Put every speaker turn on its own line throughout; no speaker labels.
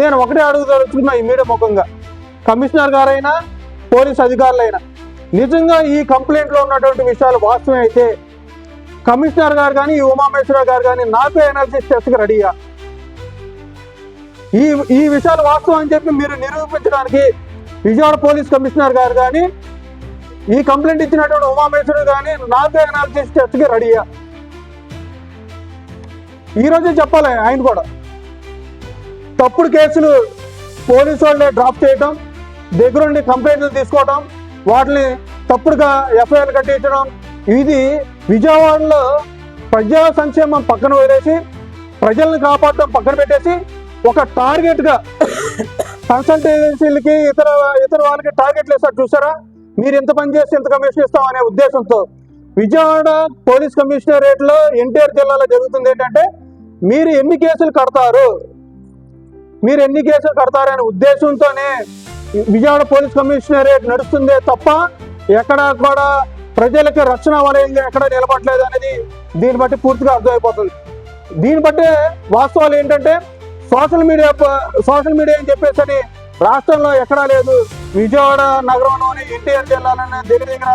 నేను ఒకటే అడుగుదలుచుకున్నా ఈ మీడియా ముఖంగా. కమిషనర్ గారైనా పోలీస్ అధికారులైనా నిజంగా ఈ కంప్లైంట్లో ఉన్నటువంటి విషయాలు వాస్తవం అయితే కమిషనర్ గారు కానీ ఈ ఉమామేశ్వర గారు కానీ నాకు ఎనాలిసిస్ టెస్ట్కి రెడీయా ఈ ఈ విషయాలు వాస్తవం అని చెప్పి మీరు నిరూపించడానికి విజయవాడ పోలీస్ కమిషనర్ గారు కానీ ఈ కంప్లైంట్ ఇచ్చినటువంటి ఉమామేశ్వరుడు కానీ నాకు ఎనాలిసిస్ టెస్ట్కి రెడీయా ఈరోజే చెప్పాలి ఆయన కూడా. తప్పుడు కేసులు పోలీసు వాళ్ళే డ్రాప్ చేయటం దగ్గరుండి కంప్లైంట్లు తీసుకోవడం వాటిని తప్పుడుగా ఎఫ్ఐఆర్ కట్టించడం ఇది విజయవాడలో ప్రజా సంక్షేమం పక్కన వదిలేసి ప్రజల్ని కాపాడటం పక్కన పెట్టేసి ఒక టార్గెట్గా కన్సల్టెన్సీలకి ఇతర ఇతర వాళ్ళకి టార్గెట్లు వేస్తారు చూసారా మీరు ఎంత పని చేస్తే ఎంత కమిషన్ ఇస్తాం అనే ఉద్దేశంతో. విజయవాడ పోలీస్ కమిషనరేట్లో ఎన్టీఆర్ జిల్లాలో జరుగుతుంది ఏంటంటే మీరు ఎన్ని కేసులు కడతారు? మీరు ఎన్ని కేసులు కడతారనే ఉద్దేశంతోనే విజయవాడ పోలీస్ కమిషనరేట్ నడుస్తుందే తప్ప ఎక్కడ కూడా ప్రజలకి రక్షణ వలయంగా ఎక్కడ నిలబడలేదు అనేది దీన్ని బట్టి పూర్తిగా అర్థమైపోతుంది. దీన్ని బట్టి వాస్తవాలు ఏంటంటే సోషల్ మీడియా సోషల్ మీడియా అని చెప్పేసి రాష్ట్రంలో ఎక్కడా లేదు. విజయవాడ నగరంలోని ఎన్టీఆర్ జిల్లాలోనే దగ్గర దగ్గర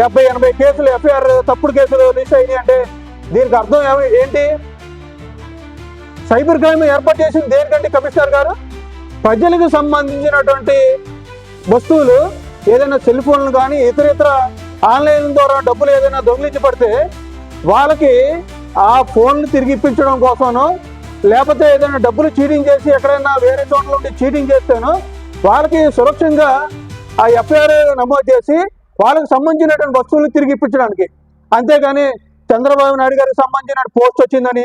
డెబ్బై ఎనభై కేసులు ఎఫ్ఐఆర్ తప్పుడు కేసులు రిజిస్టర్ అయినాయి అంటే దీనికి అర్థం ఏంటి? సైబర్ క్రైమ్ ఏర్పాటు చేసింది దేనికంటే కమిషనర్ గారు? ప్రజలకు సంబంధించినటువంటి వస్తువులు ఏదైనా సెల్ ఫోన్లు కానీ ఇతర ఇతర ఆన్లైన్ ద్వారా డబ్బులు ఏదైనా దొంగిలించి పడితే వాళ్ళకి ఆ ఫోన్లు తిరిగి ఇప్పించడం కోసం లేకపోతే ఏదైనా డబ్బులు చీటింగ్ చేసి ఎక్కడైనా వేరే చోట్ల ఉండి చీటింగ్ చేస్తేనో వాళ్ళకి సురక్షంగా ఆ ఎఫ్ఐఆర్ నమోదు చేసి వాళ్ళకి సంబంధించినటువంటి వస్తువులు తిరిగి ఇప్పించడానికి. అంతేగాని చంద్రబాబు నాయుడు గారికి సంబంధించిన పోస్ట్ వచ్చిందని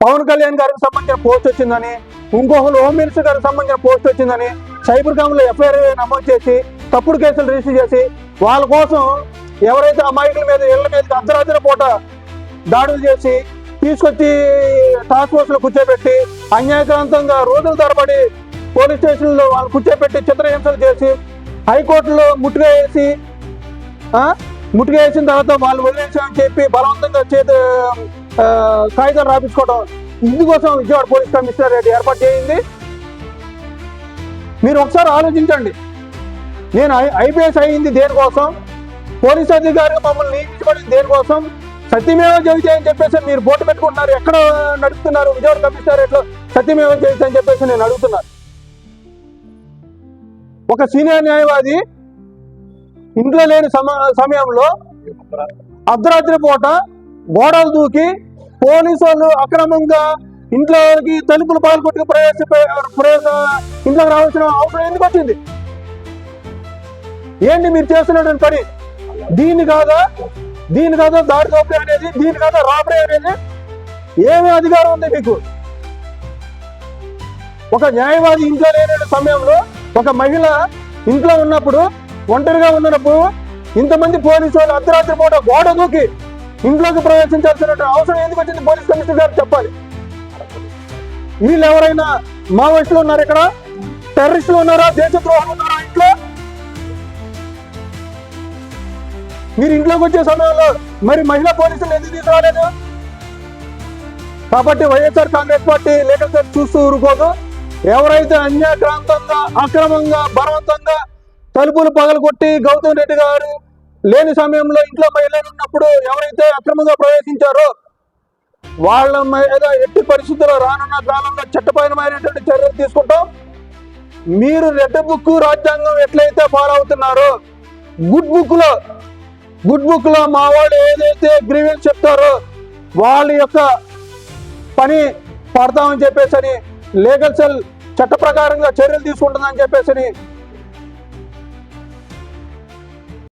పవన్ కళ్యాణ్ గారికి సంబంధించిన పోస్ట్ వచ్చిందని ఇంకొకరు హోమ్ మినిస్టర్ గారికి సంబంధించిన పోస్ట్ వచ్చిందని సైబర్ క్రైమ్లో ఎఫ్ఐఆర్ నమోదు చేసి తప్పుడు కేసులు రిజిస్టర్ చేసి వాళ్ళ కోసం ఎవరైతే అమాయకుల మీద ఇళ్ళ మీద అర్ధరాత్రి పూట దాడులు చేసి తీసుకొచ్చి టాస్క్ ఫోర్స్లో కూర్చోబెట్టి అన్యాయక్రాంతంగా రోజుల తరబడి పోలీస్ స్టేషన్లో వాళ్ళు కూర్చోబెట్టి చిత్రహింసలు చేసి హైకోర్టులో ముట్టుగా వేసి ముట్టుగా వేసిన తర్వాత వాళ్ళు వదిలేసామని చెప్పి బలవంతంగా చేతి కాగితాలు రాపించుకోవడం ఇందుకోసం విజయవాడ పోలీస్ కమిషనరేట్ ఏర్పాటు చేయింది. మీరు ఒకసారి ఆలోచించండి. నేను ఐపీఎస్ అయింది దేనికోసం? పోలీస్ అధికారులు మమ్మల్ని నియమించబడింది దేనికోసం? సత్యమేవ జయితే అని చెప్పేసి మీరు బోటు పెట్టుకుంటున్నారు. ఎక్కడ నడుపుతున్నారు విజయవాడ కమిషనరేట్లో సత్యమేవ జయితే అని చెప్పేసి నేను అడుగుతున్నాను ఒక సీనియర్ న్యాయవాది ఇంట్లో లేని సమ సమయంలో అర్ధరాత్రి పూట గోడలు దూకి పోలీసు వాళ్ళు అక్రమంగా ఇంట్లోకి తలుపులు పగలు ప్రవేశ ప్రవేశ ఇంట్లోకి రావాల్సిన అవసరం ఎందుకు వచ్చింది? ఏంటి మీరు చేస్తున్నటువంటి పని? దీన్ని కాదా? దీని కాదా దాడి దోపిడీ అనేది? దీని కాదా రాబడే అనేది? ఏమి అధికారం ఉంది మీకు? ఒక న్యాయవాది ఇంట్లో లేని సమయంలో ఒక మహిళ ఇంట్లో ఉన్నప్పుడు ఒంటరిగా ఉన్నప్పుడు ఇంతమంది పోలీసు వాళ్ళు అర్ధరాత్రి పూట గోడ దూకి ఇంట్లోకి ప్రవేశించాల్సిన అవసరం ఎందుకు వచ్చింది? పోలీస్ కమిషనర్ గారు చెప్పాలి. వీళ్ళు ఎవరైనా మావోయిస్టులు ఉన్నారు ఇక్కడ? టెర్రరిస్టులు ఉన్నారా? దేశద్రోహులు ఉన్నారా ఇంట్లో? మీరు ఇంట్లోకి వచ్చే సమయంలో మరి మహిళా పోలీసులు ఎందుకు తీసుకురాలేదు? కాబట్టి వైఎస్ఆర్ కాంగ్రెస్ పార్టీ లీగల్ చూస్తూ ఊరుకోదు. ఎవరైతే అన్యాక్రాంతంగా అక్రమంగా బలవంతంగా తలుపులు పగలగొట్టి గౌతమ్ రెడ్డి గారు లేని సమయంలో ఇంట్లో మహిళలు ఉన్నప్పుడు ఎవరైతే అక్రమంగా ప్రవేశించారో వాళ్ళ మీద ఎట్టి పరిస్థితుల్లో రానున్న కాలంలో చట్టపరమైనటువంటి చర్యలు తీసుకుంటాం. మీరు రెడ్ బుక్ రాజ్యాంగం ఎట్లయితే ఫాలో అవుతున్నారో గుడ్ బుక్లో గుడ్ బుక్లో మా వాళ్ళు ఏదైతే గ్రీవెన్స్ చెప్తారో వాళ్ళ యొక్క పని పడతామని చెప్పేసి లీగల్ సెల్ చట్ట ప్రకారంగా చర్యలు తీసుకుంటుందని చెప్పేసి